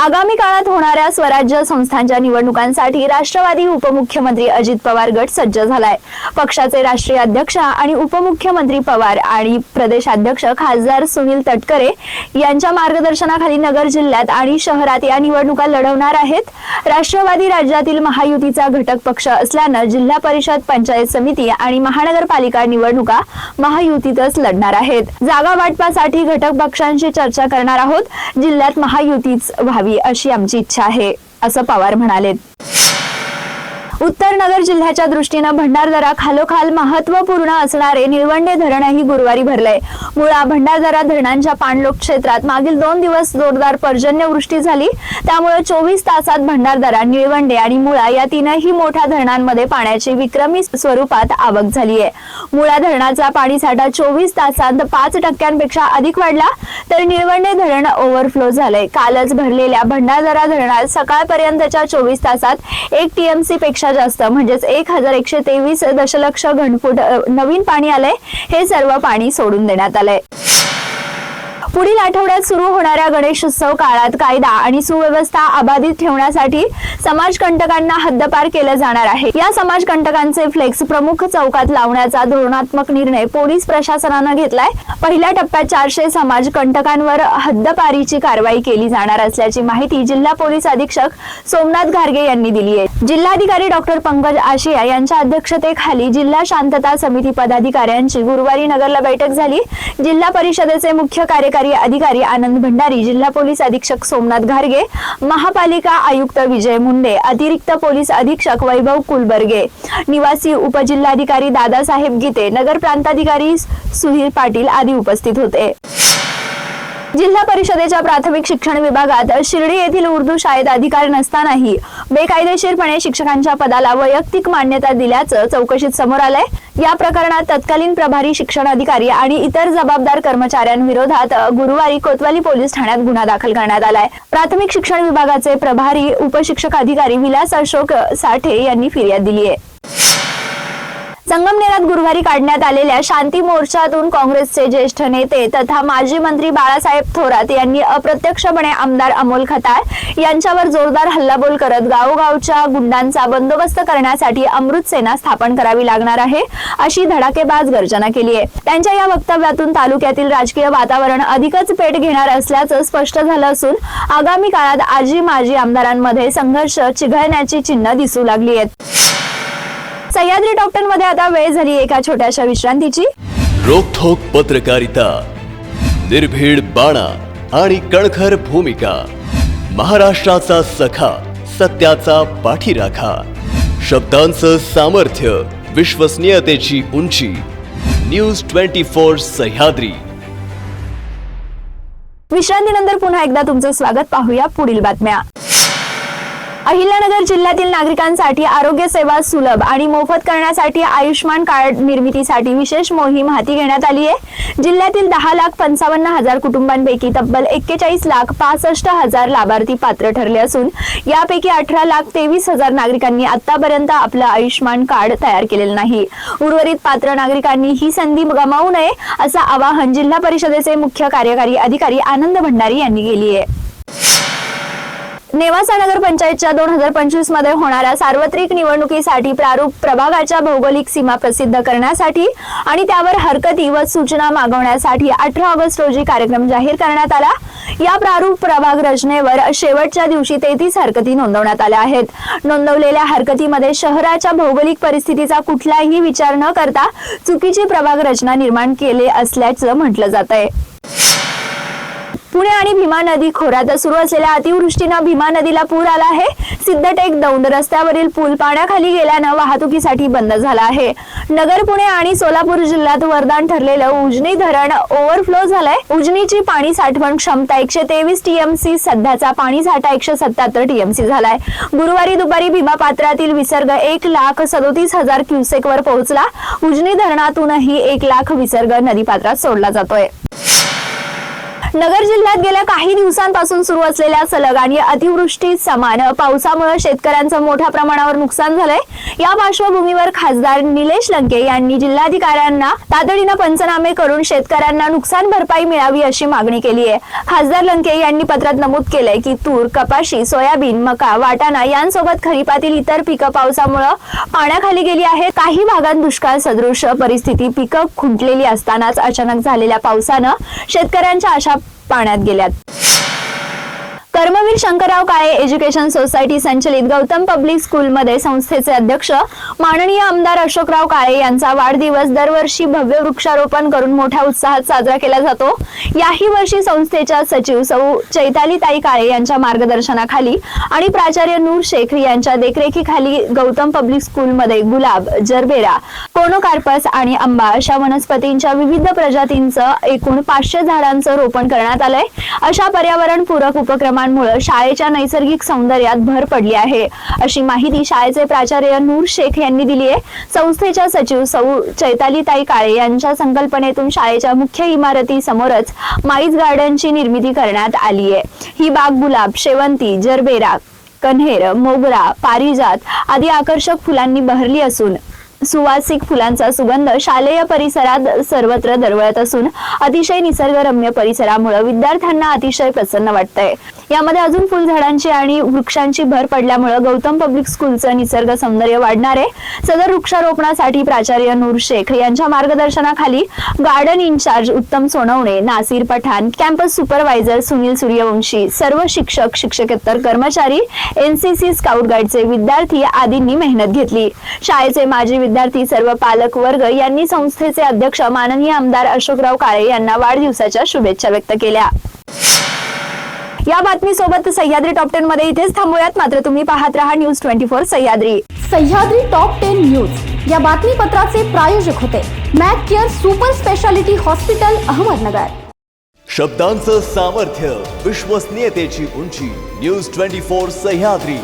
आगामी काळात होणाऱ्या स्वराज्य संस्थांच्या निवडणुकांसाठी राष्ट्रवादी उपमुख्यमंत्री अजित पवार गट सज्ज झालाय. पक्षाचे राष्ट्रीय अध्यक्ष आणि उपमुख्यमंत्री पवार आणि प्रदेशाध्यक्ष खासदार सुनील तटकरे यांच्या मार्गदर्शनाखाली नगर जिल्ह्यात आणि शहरात या निवडणुका लढवणार आहेत. राष्ट्रवादी राज्यातील महायुतीचा घटक पक्ष असल्यानं जिल्हा परिषद पंचायत समिती आणि महानगरपालिका निवडणुका महायुतीतच लढणार आहेत. जागा वाटपासाठी घटक पक्षांशी चर्चा करणार आहोत. जिल्ह्यात महायुतीच व्हावी. अशी आमची इच्छा आहे असं पवार म्हणाले उत्तर नगर जिल्ह्याच्या दृष्टीनं भंडारदरा खालोखाल महत्त्वपूर्ण असणारे निळवंडे धरणही गुरुवारी भरलंय. मुळा भंडारदरा धरणांच्या पाणलोट क्षेत्रात मागील दोन दिवस जोरदार पर्जन्यवृष्टी झाली. त्यामुळे चोवीस तासात भंडारदरा निळवंडे आणि मुळा या तीनही मोठ्या धरणांमध्ये पाण्याची विक्रमी स्वरूपात आवक झाली आहे मुळा धरणाचा पाणीसाठा चोवीस तासात पाच टक्क्यांपेक्षा अधिक वाढला तर निळवंडे धरण ओव्हरफ्लो झालंय. कालच भरलेल्या भंडारदरा धरणात सकाळपर्यंतच्या चोवीस तासात एक टीएमसी पेक्षा जास्त म्हणजेच एक हजार एकशे तेवीस दशलक्ष घनफूट नवीन पाणी आलंय हे सर्व पाणी सोडून देण्यात आलंय. पुढील आठवड्यात सुरू होणाऱ्या गणेशोत्सव काळात कायदा आणि सुव्यवस्था अबाधित ठेवण्यासाठी समाजकंटकांना हद्दपार केलं जाणार आहे. या समाजकंटकांचे फ्लेक्स प्रमुख चौकात लावण्याचा धोरणात्मक निर्णय पोलीस प्रशासनानं घेतलाय. पहिल्या टप्प्यात चारशे समाजकंटकांवर हद्दपारीची कारवाई केली जाणार असल्याची माहिती जिल्हा पोलीस अधीक्षक सोमनाथ घारगे यांनी दिली आहे. जिल्हाधिकारी डॉक्टर पंकज आशिया यांच्या अध्यक्षतेखाली जिल्हा शांतता समिती पदाधिकाऱ्यांची गुरुवारी नगरला बैठक झाली. जिल्हा परिषदेचे मुख्य कार्यकारी अधिकारी आनंद भंडारी जिल्हा पोलीस अधीक्षक सोमनाथ घारगे महापालिका आयुक्त विजय मुंडे अतिरिक्त पोलीस अधीक्षक वैभव कुलबर्गे निवासी उपजिल्हाधिकारी दादासाहेब गीते नगर प्रांताधिकारी सुधीर पाटील आदी उपस्थित होते. जिल्हा परिषदेच्या प्राथमिक शिक्षण विभागात शिर्डी येथील उर्दू शाळेत अधिकार नसतानाही बेकायदेशीरपणे शिक्षकांच्या पदाला वैयक्तिक मान्यता दिल्याचं चौकशीत समोर आलंय. या प्रकरणात तत्कालीन प्रभारी शिक्षण अधिकारी आणि इतर जबाबदार कर्मचाऱ्यांविरोधात गुरुवारी कोतवाली पोलीस ठाण्यात गुन्हा दाखल करण्यात आलाय. प्राथमिक शिक्षण विभागाचे प्रभारी उपशिक्षक अधिकारी विलास अशोक साठे यांनी फिर्याद दिली आहे संगमनेरात गुरुवारी काढण्यात आलेल्या शांती मोर्चातून काँग्रेसचे ज्येष्ठ नेते तथा माजी मंत्री बाळासाहेब थोरात यांनी अप्रत्यक्षपणे आमदार अमोल खताळ यांच्यावर जोरदार हल्लाबोल करत गावोगावच्या गुंडांचा बंदोबस्त करण्यासाठी अमृत सेना स्थापन करावी लागणार आहे अशी धडाकेबाज गर्जना केली आहे. त्यांच्या या वक्तव्यातून तालुक्यातील राजकीय वातावरण अधिकच पेट घेणार असल्याचं स्पष्ट झालं असून आगामी काळात आजी माजी आमदारांमध्ये संघर्ष चिघळण्याची चिन्ह दिसू लागली आहेत. सह्याद्री डॉक्टरमध्ये आता वेळ झाली एका छोट्याशा विश्रांतीची. रोखोक पत्रकारिता निर्भीड बाणा आणि कणखर भूमिका महाराष्ट्राचा सखा सत्याचा पाठीराखा शब्दांचं सामर्थ्य विश्वसनीयतेची उंची न्यूज ट्वेंटी फोर सह्याद्री. विश्रांतीनंतर पुन्हा एकदा तुमचं स्वागत पाहूया पुढील बातम्या. अहिल्यानगर जिल्ह्यातील नागरिकांसाठी आरोग्य सेवा सुलभ आणि मोफत करण्यासाठी आयुष्यमान कार्ड निर्मितीसाठी विशेष मोहीम हाती घेण्यात आली आहे. जिल्ह्यातील दहा लाख पंचावन्न हजार कुटुंबांपैकी तब्बल एक्केचाळीस लाख पासष्ट हजार लाभार्थी पात्र ठरले असून यापैकी अठरा लाख तेवीस हजार नागरिकांनी आतापर्यंत आपलं आयुष्यमान कार्ड तयार केलेलं नाही. उर्वरित पात्र नागरिकांनी ही संधी गमावू नये असं आवाहन जिल्हा परिषदेचे मुख्य कार्यकारी अधिकारी आनंद भंडारी यांनी केली आहे. नेवासा नगर पंचायतच्या दोन हजार पंचवीसमध्ये होणाऱ्या सार्वत्रिक निवडणुकीसाठी प्रारूप प्रभागाच्या भौगोलिक सीमा प्रसिद्ध करण्यासाठी आणि त्यावर हरकती व सूचना मागवण्यासाठी अठरा ऑगस्ट रोजी कार्यक्रम जाहीर करण्यात आला. या प्रारूप प्रभाग रचनेवर शेवटच्या दिवशी तेहतीस हरकती नोंदवण्यात आल्या आहेत. नोंदवलेल्या हरकतीमध्ये शहराच्या भौगोलिक परिस्थितीचा कुठलाही विचार न करता चुकीची प्रभाग रचना निर्माण केले असल्याचं म्हटलं जात आहे पुणे आणि भीमा नदी खोऱ्यात सुरू असलेल्या अतिवृष्टीनं भीमा नदीला पूर आला आहे. सिद्धटेक दौंड रस्त्यावरील पूल पाण्याखाली गेल्यानं वाहतुकीसाठी बंद झाला आहे. नगर पुणे आणि सोलापूर जिल्ह्यात वरदान ठरलेलं उजनी धरण ओव्हरफ्लो झालंय. उजनीची पाणी साठवण क्षमता एकशे तेवीस टीएमसी सध्याचा पाणी साठा एकशे सत्याहत्तर टीएमसी झालाय. गुरुवारी दुपारी भीमा पात्रातील विसर्ग एक लाख सदोतीस हजार क्युसेक वर पोहोचला. उजनी धरणातूनही एक लाख विसर्ग नदीपात्रात सोडला जातोय. नगर जिल्ह्यात गेल्या काही दिवसांपासून सुरू असलेल्या सलग आणि अतिवृष्टी समान पावसामुळे शेतकऱ्यांचं मोठ्या प्रमाणावर नुकसान झालंय. या पार्श्वभूमीवर खासदार निलेश लंके यांनी जिल्हाधिकाऱ्यांना तातडीनं पंचनामे करून शेतकऱ्यांना नुकसान भरपाई मिळावी अशी मागणी केली आहे. खासदार लंके यांनी पत्रात नमूद केलंय की तूर कपाशी सोयाबीन मका वाटाणा यांसोबत खरीपातील इतर पिकं पावसामुळे पाण्याखाली गेली आहेत काही भागात दुष्काळ सदृश परिस्थिती पिकं खुंटलेली असतानाच अचानक झालेल्या पावसानं शेतकऱ्यांच्या आशा पाण्यात गेल्यात. कर्मवीर शंकरराव काळे एज्युकेशन सोसायटी संचलित गौतम पब्लिक स्कूलमध्ये संस्थेचे अध्यक्ष माननीय आमदार अशोकराव काळे यांचा वाढदिवस दरवर्षी भव्य वृक्षारोपण करून मोठ्या उत्साहात साजरा केला जातो. याही वर्षी संस्थेच्या सचिव सौ चैतालीताई काळे यांच्या मार्गदर्शनाखाली आणि प्राचार्य नूर शेख यांच्या देखरेखीखाली गौतम पब्लिक स्कूलमध्ये गुलाब जरबेरा कोनोकार्पस आणि आंबा अशा वनस्पतींच्या विविध प्रजातींचं एकूण पाचशे झाडांचं रोपण करण्यात आलंय. अशा पर्यावरणपूरक उपक्रमांमुळे शाळेच्या नैसर्गिक सौंदर्यात भर पडली आहे. अशी माहिती शाळेचे प्राचार्य नूर शेख यांनी दिली आहे. संस्थेच्या सचिव सौ चैतालीताई काळे यांच्या संकल्पनेतून शाळेच्या मुख्य इमारती समोरच माईज गार्डनची निर्मिती करण्यात आली आहे. ही बाग गुलाब शेवंती जरबेरा कन्हेर मोगरा पारिजात आदी आकर्षक फुलांनी बहरली असून सुवासिक फुलांचा सुगंध शालेय परिसरात सर्वत्र दरवळत असून अतिशय निसर्गरम्य परिसरामुळे विद्यार्थ्यांना अतिशय प्रसन्न वाटतंय. यामध्ये अजून फुलझाडांची आणि वृक्षांची भर पडल्यामुळे गौतम पब्लिक स्कूलचं निसर्ग सौंदर्य वाढणार आहे सदर वृक्षारोपणासाठी प्राचार्य नूर शेख यांच्या मार्गदर्शनाखाली garden incharge Uttam Sonawane Nasir Pathan campus supervisor Sunil Suryavanshi सर्व शिक्षक शिक्षकेतर कर्मचारी एनसीसी स्काउट गाईडचे विद्यार्थी आदींनी मेहनत घेतली. शाळेचे माजी विद्यार्थी सर्व पालक वर्ग यांनी संस्थेचे अध्यक्ष माननीय आमदार अशोकराव काळे यांना वाढदिवसाच्या शुभेच्छा व्यक्त केल्या. या बातमीसोबत सह्याद्री टॉप टेन मध्ये इथेच थांबूयात. मात्र तुम्ही पाहत रहा news twenty four Sahyadri. Sahyadri top ten news या बातमीपत्राचे प्रायोजक होते Mac care super speciality hospital Ahmednagar. शब्दांचं सामर्थ्य विश्वसनीयतेची उंची. News twenty four Sahyadri.